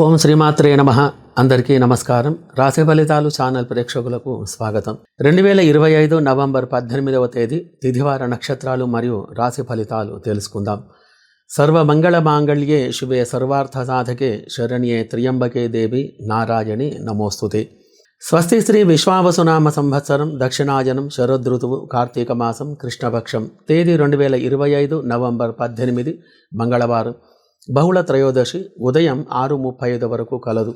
ఓం శ్రీమాత్రే నమ. అందరికీ నమస్కారం. రాశి ఫలితాలు ఛానల్ ప్రేక్షకులకు స్వాగతం. రెండు వేల ఇరవై ఐదు నవంబర్ పద్దెనిమిదవ తేదీ తిథివార నక్షత్రాలు మరియు రాశి ఫలితాలు తెలుసుకుందాం. సర్వమంగళ మాంగళ్యే శివే సర్వార్థ సాధకే శరణ్యే త్రియంబకే దేవి నారాయణి నమోస్తుతే. స్వస్తి శ్రీ విశ్వావసునామ సంవత్సరం దక్షిణాయనం శరదృతువు కార్తీక మాసం కృష్ణపక్షం తేదీ రెండు వేల ఇరవై ఐదు నవంబర్ పద్దెనిమిది మంగళవారం. బహుళ త్రయోదశి ఉదయం ఆరు ముప్పై ఐదు వరకు కలదు.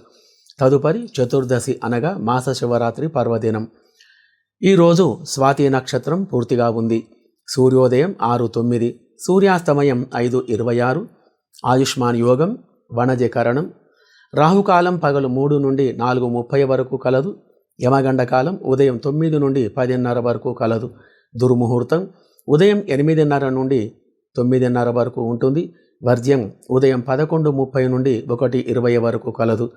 తదుపరి చతుర్దశి అనగా మాస శివరాత్రి పర్వదినం. ఈరోజు స్వాతి నక్షత్రం పూర్తిగా ఉంది. సూర్యోదయం ఆరు తొమ్మిది సూర్యాస్తమయం ఐదు ఇరవై ఆరు ఆయుష్మాన్ యోగం వణజకరణం రాహుకాలం పగలు మూడు నుండి నాలుగు ముప్పై వరకు కలదు. యమగండ కాలం ఉదయం తొమ్మిది నుండి పదిన్నర వరకు కలదు. దుర్ముహూర్తం ఉదయం ఎనిమిదిన్నర నుండి తొమ్మిదిన్నర వరకు ఉంటుంది. వర్జ్యం ఉదయం పదకొండు ముప్పై నుండి ఒకటి ఇరవై వరకు కలదు.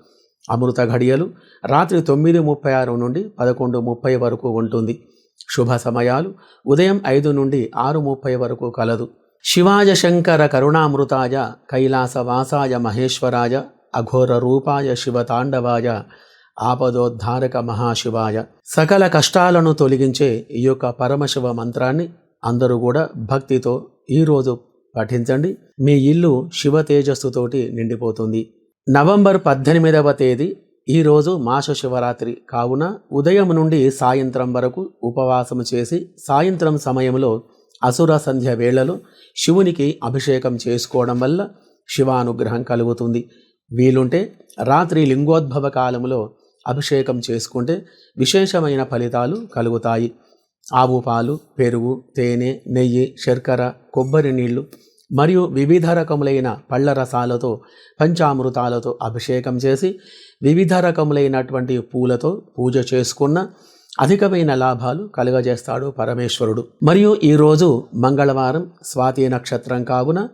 అమృత ఘడియలు రాత్రి తొమ్మిది ముప్పై ఆరు నుండి పదకొండు ముప్పై వరకు ఉంటుంది. శుభ సమయాలు ఉదయం ఐదు నుండి ఆరు ముప్పై వరకు కలదు. శివాయ శంకర కరుణామృతాయ కైలాస వాసాయ మహేశ్వరాయ అఘోర రూపాయ శివతాండవాయ ఆపదోద్ధారక మహాశివాయ సకల కష్టాలను తొలగించే ఈ యొక్క పరమశివ మంత్రాన్ని అందరూ కూడా భక్తితో ఈరోజు పఠించండి మీ ఇల్లు శివ తేజస్సుతోటి నిండిపోతుంది. నవంబర్ పద్దెనిమిదవ తేదీ ఈరోజు మాస శివరాత్రి. కావున ఉదయం నుండి సాయంత్రం వరకు ఉపవాసం చేసి సాయంత్రం సమయంలో అసుర సంధ్య వేళలో శివునికి అభిషేకం చేసుకోవడం వల్ల శివానుగ్రహం కలుగుతుంది. వీలుంటే రాత్రి లింగోద్భవ కాలంలో అభిషేకం చేసుకుంటే విశేషమైన ఫలితాలు కలుగుతాయి. ఆవు పాలు పెరుగు తేనె నెయ్యి శర్కర కొబ్బరి నీళ్ళు మరియు వివిధ రకములైన పళ్ళ రసాలతో పంచామృతాలతో అభిషేకం చేసి వివిధ రకములైనటువంటి పూలతో పూజ చేసుకున్న అధికమైన లాభాలు కలుగజేస్తాడు పరమేశ్వరుడు. మరియు ఈరోజు మంగళవారం స్వాతి నక్షత్రం కావున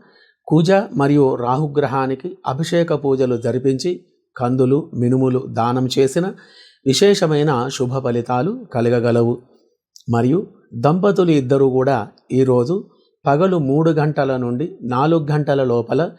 కుజ మరియు రాహుగ్రహానికి అభిషేక పూజలు జరిపించి కందులు మినుములు దానం చేసిన విశేషమైన శుభ ఫలితాలు కలగగలవు. మరియు దంపతులు ఇద్దరు కూడా ఈరోజు పగలు మూడు గంటల నుండి నాలుగు గంటల లోపల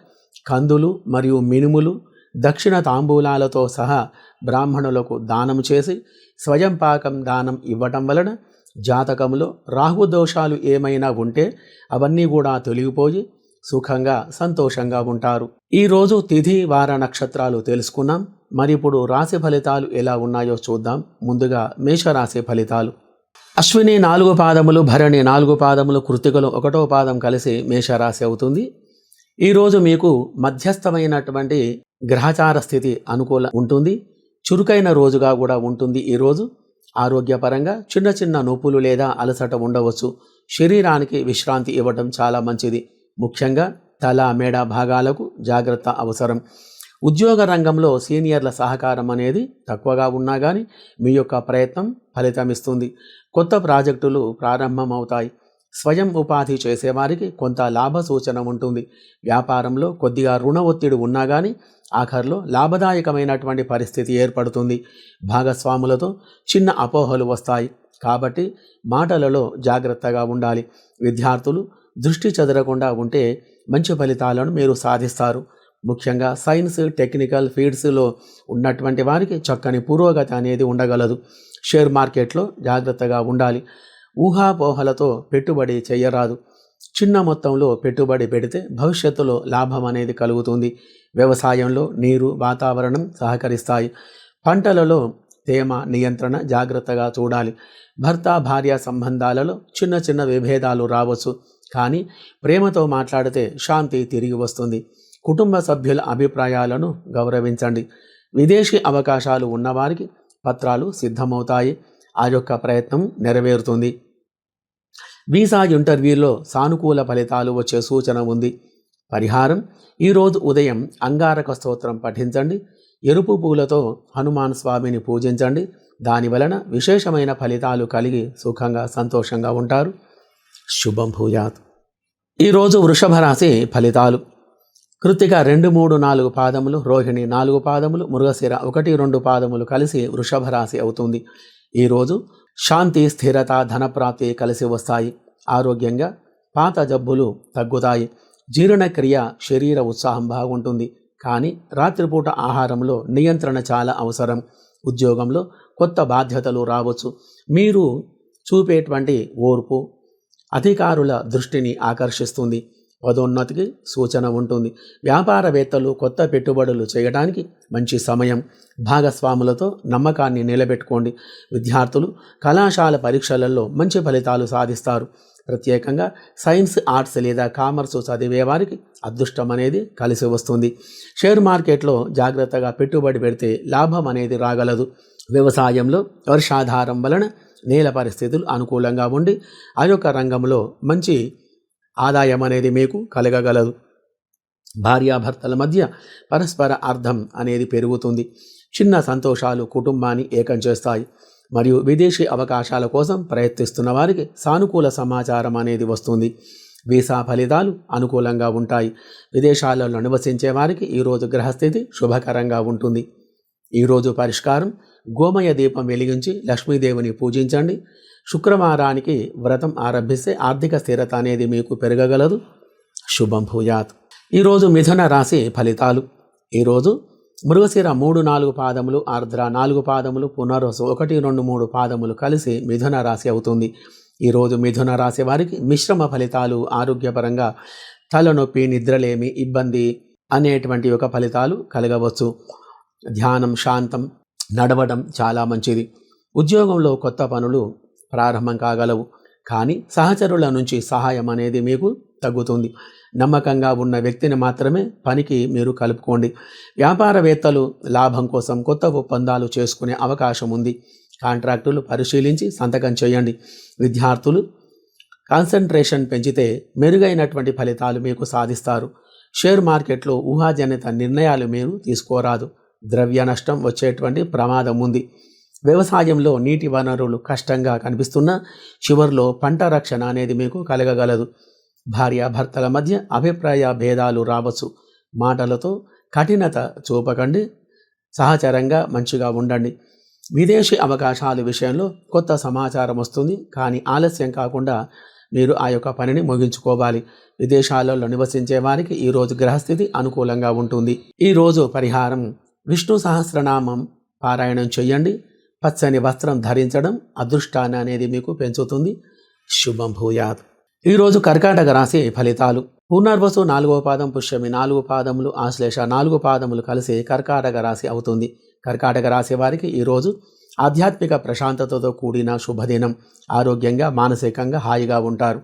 కందులు మరియు మినుములు దక్షిణ తాంబూలాలతో సహా బ్రాహ్మణులకు దానం చేసి స్వయం పాకం దానం ఇవ్వటం వలన జాతకంలో రాహు దోషాలు ఏమైనా ఉంటే అవన్నీ కూడా తొలగిపోయి సుఖంగా సంతోషంగా ఉంటారు. ఈరోజు తిథి వార నక్షత్రాలు తెలుసుకున్నాం. మరి ఇప్పుడు రాశి ఫలితాలు ఎలా ఉన్నాయో చూద్దాం. ముందుగా మేషరాశి ఫలితాలు. అశ్విని నాలుగు పాదములు భరణి నాలుగు పాదములు కృతికలు ఒకటో పాదం కలిసి మేషరాశి అవుతుంది. ఈరోజు మీకు మధ్యస్థమైనటువంటి గ్రహచార స్థితి అనుకూల ఉంటుంది. చురుకైన రోజుగా కూడా ఉంటుంది ఈరోజు ఆరోగ్యపరంగా చిన్న చిన్న నొప్పులు లేదా అలసట ఉండవచ్చు. శరీరానికి విశ్రాంతి ఇవ్వడం చాలా మంచిది. ముఖ్యంగా తల మెడ భాగాలకు జాగ్రత్త అవసరం. ఉద్యోగ రంగంలో సీనియర్ల సహకారం అనేది తక్కువగా ఉన్నా కానీ మీ యొక్క ప్రయత్నం ఫలితమిస్తుంది కొత్త ప్రాజెక్టులు ప్రారంభమవుతాయి. స్వయం ఉపాధి చేసేవారికి కొంత లాభ సూచన ఉంటుంది. వ్యాపారంలో కొద్దిగా రుణ ఒత్తిడి ఉన్నా కానీ ఆఖరిలో లాభదాయకమైనటువంటి పరిస్థితి ఏర్పడుతుంది. భాగస్వాములతో చిన్న అపోహలు వస్తాయి. కాబట్టి మాటలలో జాగ్రత్తగా ఉండాలి. విద్యార్థులు దృష్టి చెదరకుండా ఉంటే మంచి ఫలితాలను మీరు సాధిస్తారు. ముఖ్యంగా సైన్స్ టెక్నికల్ ఫీల్డ్స్లో ఉన్నటువంటి వారికి చక్కని పురోగతి అనేది ఉండగలదు. షేర్ మార్కెట్లో జాగ్రత్తగా ఉండాలి. ఊహాపోహలతో పెట్టుబడి చేయరాదు. చిన్న మొత్తంలో పెట్టుబడి పెడితే భవిష్యత్తులో లాభం అనేది కలుగుతుంది. వ్యవసాయంలో నీరు వాతావరణం సహకరిస్తాయి. పంటలలో తేమ నియంత్రణ జాగ్రత్తగా చూడాలి. భర్త భార్య సంబంధాలలో చిన్న చిన్న విభేదాలు రావచ్చు. కానీ ప్రేమతో మాట్లాడితే శాంతి తిరిగి వస్తుంది. కుటుంబ సభ్యుల అభిప్రాయాలను గౌరవించండి. విదేశీ అవకాశాలు ఉన్నవారికి పత్రాలు సిద్ధమవుతాయి. ఆ యొక్క ప్రయత్నం నెరవేరుతుంది. వీసా ఇంటర్వ్యూలో సానుకూల ఫలితాలు వచ్చే సూచన ఉంది. పరిహారం. ఈరోజు ఉదయం అంగారక స్తోత్రం పఠించండి. ఎరుపు పూలతో హనుమాన్ స్వామిని పూజించండి. దాని వలన విశేషమైన ఫలితాలు కలిగి సుఖంగా సంతోషంగా ఉంటారు. శుభం భూయాత్. ఈరోజు వృషభ రాశి ఫలితాలు. కృతిక రెండు మూడు నాలుగు పాదములు రోహిణి నాలుగు పాదములు మృగశిర ఒకటి రెండు పాదములు కలిసి వృషభ రాశి అవుతుంది ఈరోజు శాంతి స్థిరత ధనప్రాప్తి కలిసి వస్తాయి. ఆరోగ్యంగా పాత జబ్బులు తగ్గుతాయి. జీర్ణక్రియ శరీర ఉత్సాహం బాగుంటుంది. కానీ రాత్రిపూట ఆహారంలో నియంత్రణ చాలా అవసరం. ఉద్యోగంలో కొత్త బాధ్యతలు రావచ్చు. మీరు చూపేటువంటి ఓర్పు అధికారుల దృష్టిని ఆకర్షిస్తుంది. పదోన్నతికి సూచన ఉంటుంది. వ్యాపారవేత్తలు కొత్త పెట్టుబడులు చేయడానికి మంచి సమయం. భాగస్వాములతో నమ్మకాన్ని నిలబెట్టుకోండి. విద్యార్థులు కళాశాల పరీక్షలలో మంచి ఫలితాలు సాధిస్తారు. ప్రత్యేకంగా సైన్స్ ఆర్ట్స్ లేదా కామర్స్ చదివే వారికి అదృష్టం అనేది కలిసి వస్తుంది. షేర్ మార్కెట్లో జాగ్రత్తగా పెట్టుబడి పెడితే లాభం అనేది రాగలదు. వ్యవసాయంలో వర్షాధారం వలన నేల పరిస్థితులు అనుకూలంగా ఉండి ఆ యొక్క రంగంలో మంచి ఆదాయం అనేది మీకు కలగగలదు. భార్యాభర్తల మధ్య పరస్పర అర్థం అనేది పెరుగుతుంది. చిన్న సంతోషాలు కుటుంబాన్ని ఏకం చేస్తాయి. మరియు విదేశీ అవకాశాల కోసం ప్రయత్నిస్తున్న వారికి సానుకూల సమాచారం అనేది వస్తుంది. వీసా ఫలితాలు అనుకూలంగా ఉంటాయి. విదేశాలలో నివసించే వారికి ఈరోజు గ్రహస్థితి శుభకరంగా ఉంటుంది. ఈరోజు పరిష్కారం గోమయ దీపం వెలిగించి లక్ష్మీదేవిని పూజించండి. శుక్రవారానికి వ్రతం ఆరంభిస్తే ఆర్థిక స్థిరత అనేది మీకు పెరగగలదు. శుభం భూయాత్. ఈరోజు మిథున రాశి ఫలితాలు. ఈరోజు మృగశిర మూడు నాలుగు పాదములు ఆర్ద్ర నాలుగు పాదములు పునర్వసు ఒకటి రెండు మూడు పాదములు కలిసి మిథున రాశి అవుతుంది. ఈరోజు మిథున రాశి వారికి మిశ్రమ ఫలితాలు ఆరోగ్యపరంగా తలనొప్పి నిద్రలేమి ఇబ్బంది అనేటువంటి ఒక ఫలితాలు కలగవచ్చు. ధ్యానం శాంతం నడవడం చాలా మంచిది. ఉద్యోగంలో కొత్త పనులు ప్రారంభం కాగలవు. కానీ సహచరుల నుంచి సహాయం అనేది మీకు తగ్గుతుంది. నమ్మకంగా ఉన్న వ్యక్తిని మాత్రమే పనికి మీరు కలుపుకోండి. వ్యాపారవేత్తలు లాభం కోసం కొత్త ఒప్పందాలు చేసుకునే అవకాశం ఉంది. కాంట్రాక్టులు పరిశీలించి సంతకం చేయండి. విద్యార్థులు కాన్సన్ట్రేషన్ పెంచితే మెరుగైనటువంటి ఫలితాలు మీకు సాధిస్తారు. షేర్ మార్కెట్లో ఊహాజనిత నిర్ణయాలు మీరు తీసుకోరాదు. ద్రవ్య నష్టం వచ్చేటువంటి ప్రమాదం ఉంది. వ్యవసాయంలో నీటి వనరులు కష్టంగా కనిపిస్తున్నా చివరిలో పంట రక్షణ అనేది మీకు కలగగలదు. భార్యాభర్తల మధ్య అభిప్రాయ భేదాలు రావచ్చు. మాటలతో కఠినత చూపకండి. సహచరంగా మంచిగా ఉండండి. విదేశీ అవకాశాల విషయంలో కొత్త సమాచారం వస్తుంది. కానీ ఆలస్యం కాకుండా మీరు ఆ యొక్క పనిని ముగించుకోవాలి. విదేశాలలో నివసించే వారికి ఈరోజు గ్రహస్థితి అనుకూలంగా ఉంటుంది. ఈరోజు పరిహారం విష్ణు సహస్రనామం పారాయణం చేయండి. పచ్చని వస్త్రం ధరించడం అదృష్టాన్ని అనేది మీకు పెంచుతుంది. శుభం భూయాత్. ఈరోజు కర్కాటక రాశి ఫలితాలు. పునర్వసు నాలుగో పాదం పుష్యమి నాలుగు పాదములు ఆశ్లేష నాలుగు పాదములు కలిసి కర్కాటక రాశి అవుతుంది. కర్కాటక రాశి వారికి ఈరోజు ఆధ్యాత్మిక ప్రశాంతతతో కూడిన శుభదినం. ఆరోగ్యంగా మానసికంగా హాయిగా ఉంటారు.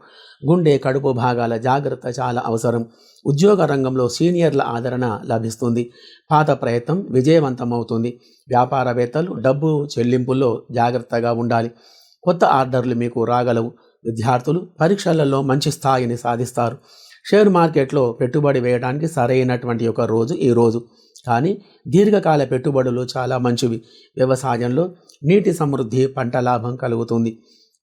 గుండె కడుపు భాగాల జాగ్రత్త చాలా అవసరం. ఉద్యోగ రంగంలో సీనియర్ల ఆదరణ లభిస్తుంది. పాత ప్రయత్నం విజయవంతమవుతుంది. వ్యాపారవేత్తలు డబ్బు చెల్లింపుల్లో జాగ్రత్తగా ఉండాలి. కొత్త ఆర్డర్లు మీకు రాగలవు. విద్యార్థులు పరీక్షలలో మంచి స్థాయిని సాధిస్తారు. షేర్ మార్కెట్లో పెట్టుబడి వేయడానికి సరైనటువంటి ఒక రోజు ఈ రోజు. కానీ దీర్ఘకాల పెట్టుబడులు చాలా మంచివి. వ్యవసాయంలో నీటి సమృద్ధి పంట లాభం కలుగుతుంది.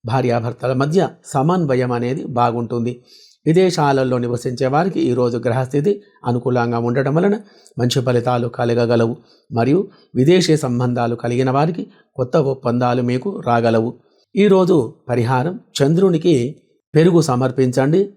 భార్యాభర్తల మధ్య సమన్వయం అనేది బాగుంటుంది. విదేశాలలో నివసించే వారికి ఈరోజు గ్రహస్థితి అనుకూలంగా ఉండటం వలన మంచి ఫలితాలు కలగగలవు. మరియు విదేశీ సంబంధాలు కలిగిన వారికి కొత్త ఒప్పందాలు మీకు రాగలవు. ఈరోజు పరిహారం చంద్రునికి పెరుగు సమర్పించండి.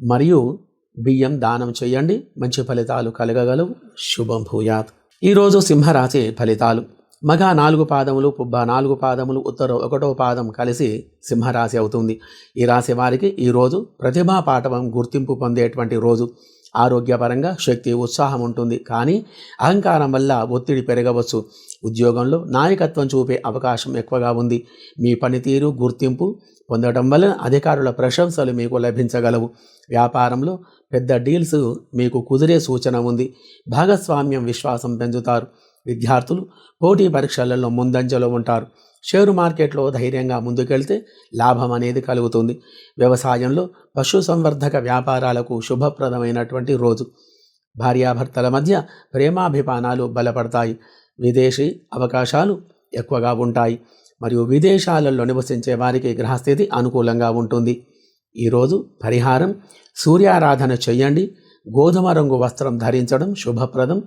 మరియు బియ్యం దానం చేయండి మంచి ఫలితాలు కలగగలవు. శుభం భూయాత్. ఈరోజు సింహరాశి ఫలితాలు. మగ నాలుగు పాదములు పుబ్బ నాలుగు పాదములు ఉత్తర ఒకటో పాదం కలిసి సింహరాశి అవుతుంది. ఈ రాశి వారికి ఈరోజు ప్రతిభా పాఠవం గుర్తింపు పొందేటువంటి రోజు. ఆరోగ్యపరంగా శక్తి ఉత్సాహం ఉంటుంది. కానీ అహంకారం వల్ల ఒత్తిడి పెరగవచ్చు. ఉద్యోగంలో నాయకత్వం చూపే అవకాశం ఎక్కువగా ఉంది. మీ పనితీరు గుర్తింపు పొందడం వల్ల అధికారుల ప్రశంసలు మీకు లభించగలవు. వ్యాపారంలో పెద్ద డీల్స్ మీకు కుదిరే సూచన ఉంది. భాగస్వామ్యం విశ్వాసం పెంచుతారు. విద్యార్థులు పోటీ పరీక్షలలో ముందంజలో ఉంటారు. షేరు మార్కెట్లో ధైర్యంగా ముందుకెళ్తే లాభం అనేది కలుగుతుంది. వ్యవసాయంలో పశు సంవర్ధక వ్యాపారాలకు శుభప్రదమైనటువంటి రోజు. భార్యాభర్తల మధ్య ప్రేమాభిమానాలు బలపడతాయి. విదేశీ అవకాశాలు ఎక్కువగా ఉంటాయి. మరియు విదేశాలలో నివసించే వారికి గ్రహస్థితి అనుకూలంగా ఉంటుంది. ఈరోజు పరిహారం సూర్యారాధన చెయ్యండి గోధుమ రంగు వస్త్రం ధరించడం శుభప్రదం.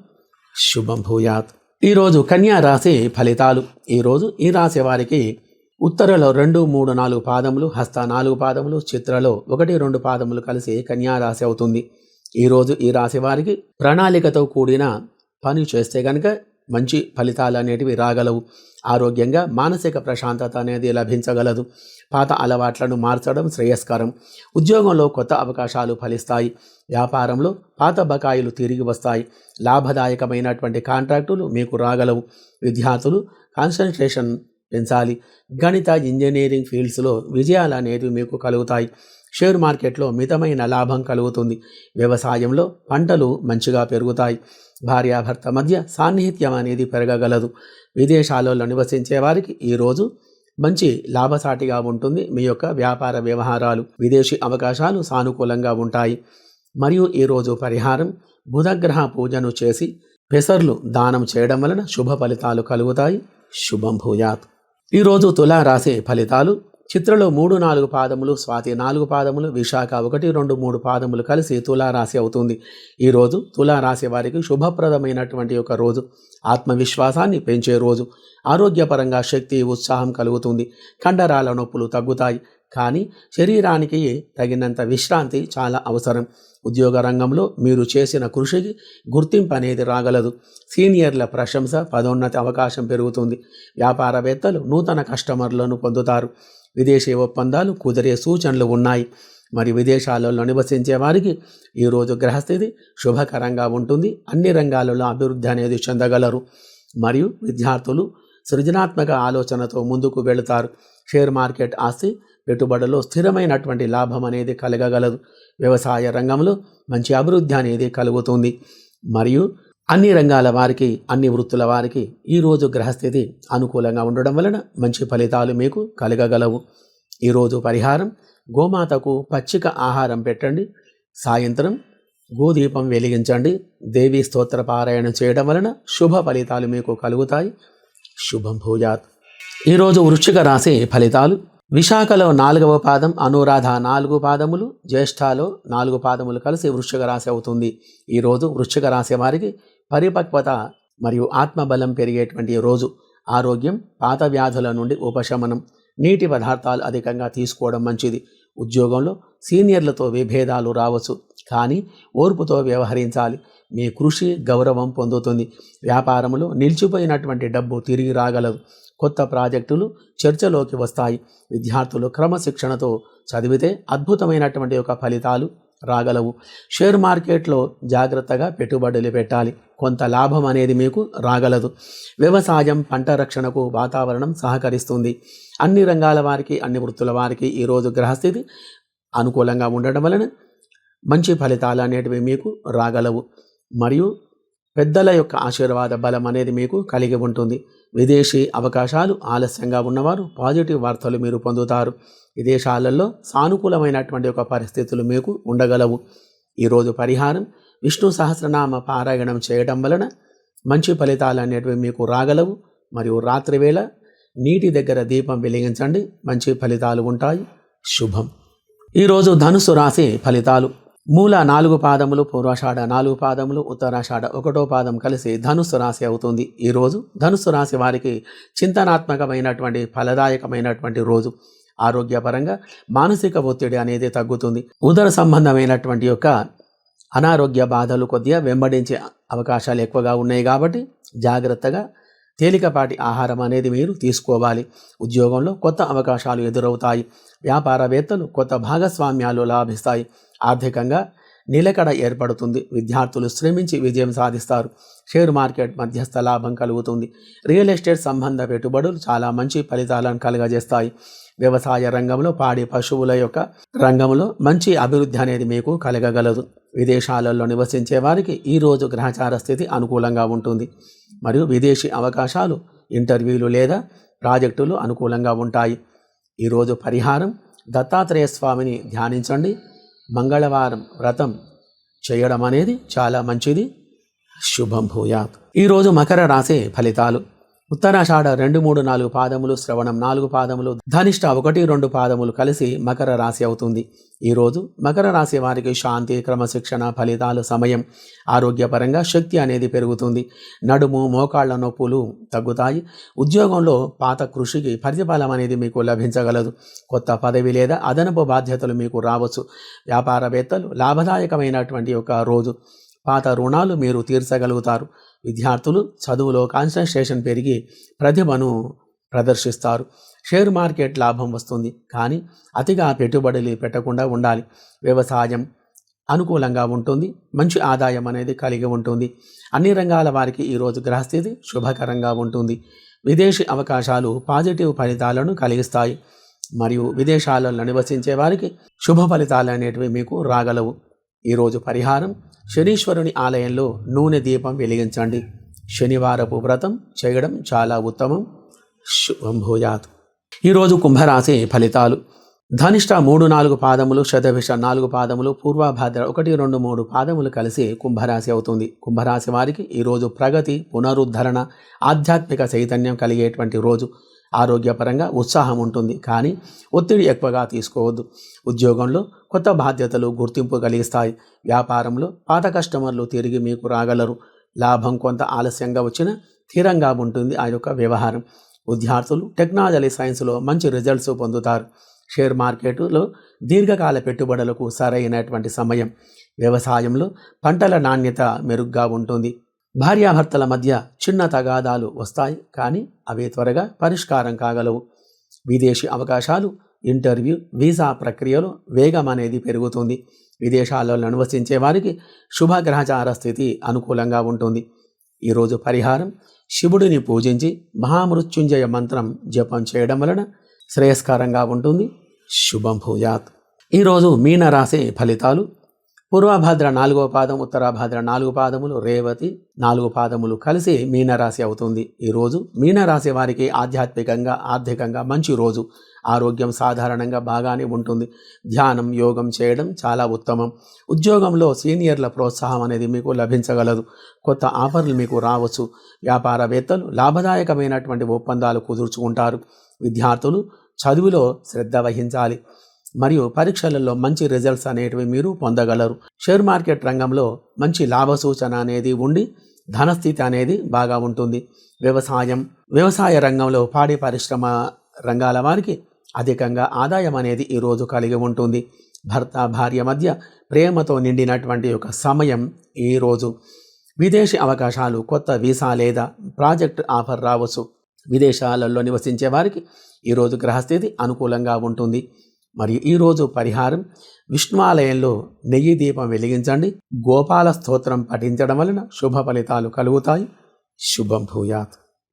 శుభం భూయాత్. ఈరోజు కన్యా రాశి ఫలితాలు. ఈరోజు ఈ రాశి వారికి ఉత్తరలో రెండు మూడు నాలుగు పాదములు హస్త నాలుగు పాదములు చిత్రలో ఒకటి రెండు పాదములు కలిసి కన్యా రాశి అవుతుంది. ఈరోజు ఈ రాశి వారికి ప్రణాళికతో కూడిన పని చేస్తే కనుక మంచి ఫలితాలు అనేటివి రాగలవు. ఆరోగ్యంగా మానసిక ప్రశాంతత అనేది లభించగలదు. పాత అలవాట్లను మార్చడం శ్రేయస్కరం. ఉద్యోగంలో కొత్త అవకాశాలు ఫలిస్తాయి. వ్యాపారంలో పాత బకాయిలు తిరిగి వస్తాయి. లాభదాయకమైనటువంటి కాంట్రాక్టులు మీకు రాగలవు. విద్యార్థులు కాన్సన్ట్రేషన్ పెంచాలి. గణిత ఇంజనీరింగ్ ఫీల్డ్స్లో విజయాలు అనేవి మీకు కలుగుతాయి. షేర్ మార్కెట్లో మితమైన లాభం కలుగుతుంది. వ్యవసాయంలో పంటలు మంచిగా పెరుగుతాయి. భార్యాభర్త మధ్య సాన్నిహిత్యం అనేది పెరగగలదు. విదేశాలలో నివసించే వారికి ఈరోజు మంచి లాభసాటిగా ఉంటుంది. మీ యొక్క వ్యాపార వ్యవహారాలు విదేశీ అవకాశాలు సానుకూలంగా ఉంటాయి. మరియు ఈరోజు పరిహారం బుధగ్రహ పూజను చేసి పెసర్లు దానం చేయడం వలన శుభ ఫలితాలు కలుగుతాయి. శుభం భూయాత్. ఈరోజు తులా రాసే ఫలితాలు చిత్రలో మూడు నాలుగు పాదములు స్వాతి నాలుగు పాదములు విశాఖ ఒకటి రెండు మూడు పాదములు కలిసి తులారాశి అవుతుంది. ఈరోజు తులారాశి వారికి శుభప్రదమైనటువంటి ఒక రోజు. ఆత్మవిశ్వాసాన్ని పెంచే రోజు. ఆరోగ్యపరంగా శక్తి ఉత్సాహం కలుగుతుంది. కండరాల నొప్పులు తగ్గుతాయి. కానీ శరీరానికి తగినంత విశ్రాంతి చాలా అవసరం. ఉద్యోగ రంగంలో మీరు చేసిన కృషికి గుర్తింపు అనేది రాగలదు. సీనియర్ల ప్రశంస పదోన్నతి అవకాశం పెరుగుతుంది. వ్యాపారవేత్తలు నూతన కస్టమర్లను పొందుతారు. విదేశీ ఒప్పందాలు కుదిరే సూచనలు ఉన్నాయి. మరి విదేశాలలో నివసించే వారికి ఈరోజు గ్రహస్థితి శుభకరంగా ఉంటుంది. అన్ని రంగాలలో అభివృద్ధి అనేది చెందగలరు. మరియు విద్యార్థులు సృజనాత్మక ఆలోచనతో ముందుకు వెళుతారు. షేర్ మార్కెట్ ఆస్తి పెట్టుబడుల్లో స్థిరమైనటువంటి లాభం అనేది కలగగలదు. వ్యవసాయ రంగంలో మంచి అభివృద్ధి అనేది కలుగుతుంది. మరియు అన్ని రంగాల వారికి అన్ని వృత్తుల వారికి ఈరోజు గ్రహస్థితి అనుకూలంగా ఉండడం వలన మంచి ఫలితాలు మీకు కలగగలవు. ఈరోజు పరిహారం గోమాతకు పచ్చిక ఆహారం పెట్టండి. సాయంత్రం గోదీపం వెలిగించండి. దేవీ స్తోత్ర పారాయణం చేయడం వలన శుభ ఫలితాలు మీకు కలుగుతాయి. శుభం భూజాత్ ఈరోజు వృశ్చిక రాశి ఫలితాలు. విశాఖలో నాలుగవ పాదం అనురాధ నాలుగు పాదములు జ్యేష్ఠాలో నాలుగు పాదములు కలిసి వృశ్చిక రాశి అవుతుంది. ఈరోజు వృశ్చిక రాశి వారికి పరిపక్వత మరియు ఆత్మబలం పెరిగేటువంటి రోజు. ఆరోగ్యం పాత వ్యాధుల నుండి ఉపశమనం నీటి పదార్థాలు అధికంగా తీసుకోవడం మంచిది. ఉద్యోగంలో సీనియర్లతో విభేదాలు రావచ్చు కానీ ఓర్పుతో వ్యవహరించాలి. మీ కృషి గౌరవం పొందుతుంది. వ్యాపారంలో నిలిచిపోయినటువంటి డబ్బు తిరిగి రాగలదు. కొత్త ప్రాజెక్టులు చర్చలోకి వస్తాయి. విద్యార్థులు క్రమశిక్షణతో చదివితే అద్భుతమైనటువంటి ఒక ఫలితాలు రాగలవు. షేర్ మార్కెట్లో జాగ్రత్తగా పెట్టుబడులు పెట్టాలి. కొంత లాభం అనేది మీకు రాగలదు. వ్యవసాయం పంట రక్షణకు వాతావరణం సహకరిస్తుంది. అన్ని రంగాల వారికి అన్ని వృత్తుల వారికి ఈరోజు గ్రహస్థితి అనుకూలంగా ఉండడం వలన మంచి ఫలితాలు అనేటివి మీకు రాగలవు. మరియు పెద్దల యొక్క ఆశీర్వాద బలం అనేది మీకు కలిగి ఉంటుంది. విదేశీ అవకాశాలు ఆలస్యంగా ఉన్నవారు పాజిటివ్ వార్తలు మీరు పొందుతారు. విదేశాలలో సానుకూలమైనటువంటి ఒక పరిస్థితులు మీకు ఉండగలవు. ఈరోజు పరిహారం విష్ణు సహస్రనామ పారాయణం చేయడం వలన మంచి ఫలితాలు అనేటివి మీకు రాగలవు. మరియు రాత్రివేళ నీటి దగ్గర దీపం వెలిగించండి. మంచి ఫలితాలు ఉంటాయి. శుభం. ఈరోజు ధనుసు రాశి ఫలితాలు. మూల నాలుగు పాదములు పూర్వాషాఢ నాలుగు పాదములు ఉత్తరాషాఢ ఒకటో పాదం కలిసి ధనుస్సు రాశి అవుతుంది. ఈరోజు ధనుస్సు రాశి వారికి చింతనాత్మకమైనటువంటి ఫలదాయకమైనటువంటి రోజు. ఆరోగ్యపరంగా మానసిక ఒత్తిడి అనేది తగ్గుతుంది. ఉదర సంబంధమైనటువంటి యొక్క అనారోగ్య బాధలు కొద్దిగా వెంబడించే అవకాశాలు ఎక్కువగా ఉన్నాయి కాబట్టి జాగ్రత్తగా తేలికపాటి ఆహారం అనేది మీరు తీసుకోవాలి. ఉద్యోగంలో కొత్త అవకాశాలు ఎదురవుతాయి. వ్యాపారవేత్తలు కొత్త భాగస్వామ్యాలు లాభిస్తాయి. ఆర్థికంగా నిలకడ ఏర్పడుతుంది. విద్యార్థులు శ్రమించి విజయం సాధిస్తారు. షేర్ మార్కెట్ మధ్యస్థ లాభం కలుగుతుంది. రియల్ ఎస్టేట్ సంబంధ పెట్టుబడులు చాలా మంచి ఫలితాలను కలుగజేస్తాయి. వ్యవసాయ రంగంలో పాడి పశువుల యొక్క రంగంలో మంచి అభివృద్ధి అనేది మీకు కలగగలదు. విదేశాలలో నివసించే వారికి ఈరోజు గ్రహచార స్థితి అనుకూలంగా ఉంటుంది. మరియు విదేశీ అవకాశాలు ఇంటర్వ్యూలు లేదా ప్రాజెక్టులు అనుకూలంగా ఉంటాయి. ఈరోజు పరిహారం దత్తాత్రేయ స్వామిని ధ్యానించండి. మంగళవారం వ్రతం చేయడం అనేది చాలా మంచిది. శుభం భూయాత్. ఈరోజు మకర రాశి ఫలితాలు. ఉత్తరాషాఢ రెండు మూడు నాలుగు పాదములు శ్రవణం నాలుగు పాదములు ధనిష్ట ఒకటి రెండు పాదములు కలిసి మకర రాశి అవుతుంది. ఈరోజు మకర రాశి వారికి శాంతి క్రమశిక్షణ ఫలితాలు సమయం ఆరోగ్యపరంగా శక్తి అనేది పెరుగుతుంది. నడుము మోకాళ్ళ నొప్పులు తగ్గుతాయి. ఉద్యోగంలో పాత కృషికి ప్రతిఫలం అనేది మీకు లభించగలదు. కొత్త పదవి లేదా అదనపు బాధ్యతలు మీకు రావచ్చు. వ్యాపారవేత్తలు లాభదాయకమైనటువంటి ఒక రోజు. పాత రుణాలు మీరు తీర్చగలుగుతారు. విద్యార్థులు చదువులో కాన్సన్ట్రేషన్ పెరిగి ప్రతిభను ప్రదర్శిస్తారు. షేర్ మార్కెట్ లాభం వస్తుంది. కానీ అతిగా పెట్టుబడులు పెట్టకుండా ఉండాలి. వ్యవసాయం అనుకూలంగా ఉంటుంది. మంచి ఆదాయం అనేది కలిగి ఉంటుంది. అన్ని రంగాల వారికి ఈరోజు గ్రహస్థితి శుభకరంగా ఉంటుంది. విదేశీ అవకాశాలు పాజిటివ్ ఫలితాలను కలిగిస్తాయి. మరియు విదేశాలలో నివసించే వారికి శుభ ఫలితాలు అనేటివి మీకు రాగలవు. ఈరోజు పరిహారం. శనీశ్వరుని ఆలయంలో నూనె దీపం వెలిగించండి. శనివారపు వ్రతం చేయడం చాలా ఉత్తమం. శుభం భూయాత్. ఈరోజు కుంభరాశి ఫలితాలు. ధనిష్ట మూడు నాలుగు పాదములు శతభిష నాలుగు పాదములు పూర్వభాద్ర ఒకటి రెండు మూడు పాదములు కలిసి కుంభరాశి అవుతుంది. కుంభరాశి వారికి ఈరోజు ప్రగతి పునరుద్ధరణ ఆధ్యాత్మిక చైతన్యం కలిగేటువంటి రోజు. ఆరోగ్యపరంగా ఉత్సాహం ఉంటుంది. కానీ ఒత్తిడి ఎక్కువగా తీసుకోవద్దు. ఉద్యోగంలో కొత్త బాధ్యతలు గుర్తింపు కలిగిస్తాయి. వ్యాపారంలో పాత కస్టమర్లు తిరిగి మీకు రాగలరు. లాభం కొంత ఆలస్యంగా వచ్చినా స్థిరంగా ఉంటుంది ఆ యొక్క వ్యవహారం. విద్యార్థులు టెక్నాలజీ సైన్స్లో మంచి రిజల్ట్స్ పొందుతారు. షేర్ మార్కెట్లో దీర్ఘకాల పెట్టుబడులకు సరైనటువంటి సమయం. వ్యవసాయంలో పంటల నాణ్యత మెరుగ్గా ఉంటుంది. భార్యాభర్తల మధ్య చిన్న తగాదాలు వస్తాయి కానీ అవి త్వరగా పరిష్కారం కాగలవు. విదేశీ అవకాశాలు ఇంటర్వ్యూ వీసా ప్రక్రియలో వేగం అనేది పెరుగుతుంది. విదేశాలలో నివసించే వారికి శుభగ్రహచార స్థితి అనుకూలంగా ఉంటుంది. ఈరోజు పరిహారం శివుడిని పూజించి మహామృత్యుంజయ మంత్రం జపం చేయడం వలన శ్రేయస్కరంగా ఉంటుంది. శుభం భూయాత్. ఈరోజు మీనరాశి ఫలితాలు పూర్వభాద్ర నాలుగో పాదం ఉత్తరాభాద్ర నాలుగు పాదములు రేవతి నాలుగు పాదములు కలిసి మీనరాశి అవుతుంది. ఈరోజు మీనరాశి వారికి ఆధ్యాత్మికంగా ఆర్థికంగా మంచి రోజు. ఆరోగ్యం సాధారణంగా బాగానే ఉంటుంది. ధ్యానం యోగం చేయడం చాలా ఉత్తమం. ఉద్యోగంలో సీనియర్ల ప్రోత్సాహం అనేది మీకు లభించగలదు. కొత్త ఆఫర్లు మీకు రావచ్చు. వ్యాపారవేత్తలు లాభదాయకమైనటువంటి ఒప్పందాలు కుదుర్చుకుంటారు. విద్యార్థులు చదువులో శ్రద్ధ వహించాలి. మరియు పరీక్షలలో మంచి రిజల్ట్స్ అనేటివి మీరు పొందగలరు. షేర్ మార్కెట్ రంగంలో మంచి లాభ సూచన అనేది ఉండి ధనస్థితి అనేది బాగా ఉంటుంది. వ్యవసాయం వ్యవసాయ రంగంలో పాడి పరిశ్రమ రంగాల వారికి అధికంగా ఆదాయం అనేది ఈరోజు కలిగి ఉంటుంది. భర్త భార్య మధ్య ప్రేమతో నిండినటువంటి ఒక సమయం ఈరోజు విదేశీ అవకాశాలు కొత్త వీసా లేదా ప్రాజెక్ట్ ఆఫర్ రావచ్చు. విదేశాలలో నివసించే వారికి ఈరోజు గ్రహస్థితి అనుకూలంగా ఉంటుంది. మరియు ఈరోజు పరిహారం విష్ణువాలయంలో నెయ్యి దీపం వెలిగించండి. గోపాల స్తోత్రం పఠించడం వలన శుభ ఫలితాలు కలుగుతాయి. శుభం భూయాత్.